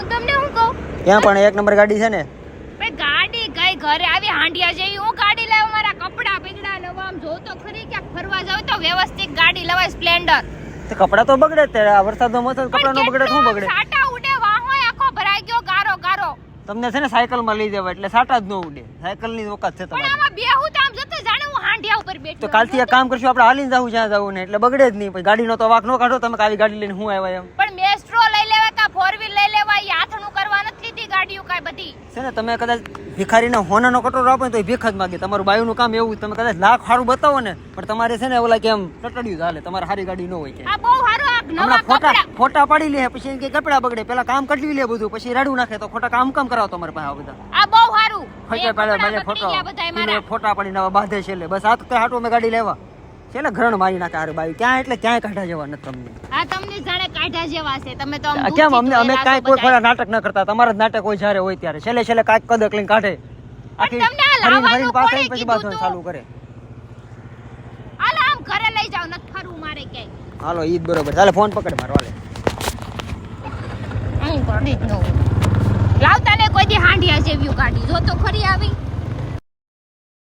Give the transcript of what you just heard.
હું તમને શું કહું? ત્યાં પણ એક નંબર ગાડી છે ને? ભાઈ ગાડી ગઈ ઘરે આવી હાંડિયા જેવી. હું ગાડી લાવ મારા કપડા બગડા નવા આમ જો તો ખરી ક્યાંક ફરવા જાવ તો વ્યવસ્થિત ગાડી લવાય સ્પ્લેન્ડર. તો કપડા તો બગડે જ તે આ વરસાદનો મોસમ કપડા નો બગડે શું બગડે? સાટા ઉડે વાહો આખો ભરાઈ ગયો ગારો ગારો. તમને છે ને સાયકલમાં લઈ જવા એટલે સાટા જ ન ઉડે. સાયકલની વખત છે તમારી. આમાં બેહું તો આમ જતો જાણે હું હાંડિયા ઉપર બેઠો તો કાલથી એક કામ કરશું આપણે હાલીને જાવું જ્યાં જવું ને એટલે બગડે જ નહીં પછી ગાડીનો તો વાક ન કાઢો તમે કે ગાડી લઈને હું આવ્યા એમ? લેવા ફોર વ્હીલ લઈ લેવા ઈ હાથનું કરવા નથી લીધી ગાડીઓ કાંઈ બધી. છે ને તમે કદાચ ભિખારીને હોનાનો કટોરો આપો ને તો એ ભીખ જ માગે. તમારું બાયુનું કામ એવું તમે કદાચ લાખ સારું બતાવો ને પણ તમારે છે ને ઓલા કેમ ટટડ્યું ચાલે તમારે સારી ગાડી ન હોય કે આ બહુ સારું આ નવા ફોટા ફોટા પાડી લે પછી કે કપડા બગડે. પેલા કામ કટવી લે બધું પછી રાડું નાખે તો ખોટા કામ કામ કરાવો તમારે પાસે આ બધા. આ બહુ સારું ફોટા મને ફોટો ફોટા પાડીને હવે બાંધે છે એટલે બસ આ તો હાટો મેં ગાડી લેવા. છે એટલે ઘરણ મારી નાખે આરે બાઈ ક્યાં એટલે ક્યાંય કાઢા જેવા નથી તમને. આ તમને જાણે કાઢા જેવા છે. તમે તો કેમ અમને અમે કાંઈ કોઈ ખોરા નાટક ન કરતા. તમારા જ નાટક હોય જ્યારે હોય ત્યારે. છેલ્લે છેલ્લે કાંઈક કદક લઈને કાઢે. આખી ફરીને લાવવાનું ફરીને પાછા બાજુ ચાલુ કરે. હાલો આમ ઘરે લઈ જાવ ન ફરવું મારે ક્યાંય. હાલો ઈ જ બરોબર. ચાલે ફોન પકડ મારો હાલે. હું પડી જ ન લાવતા ને કોઈ દી હાંડિયા જેવી ગાડી જો તો ખરી આવી.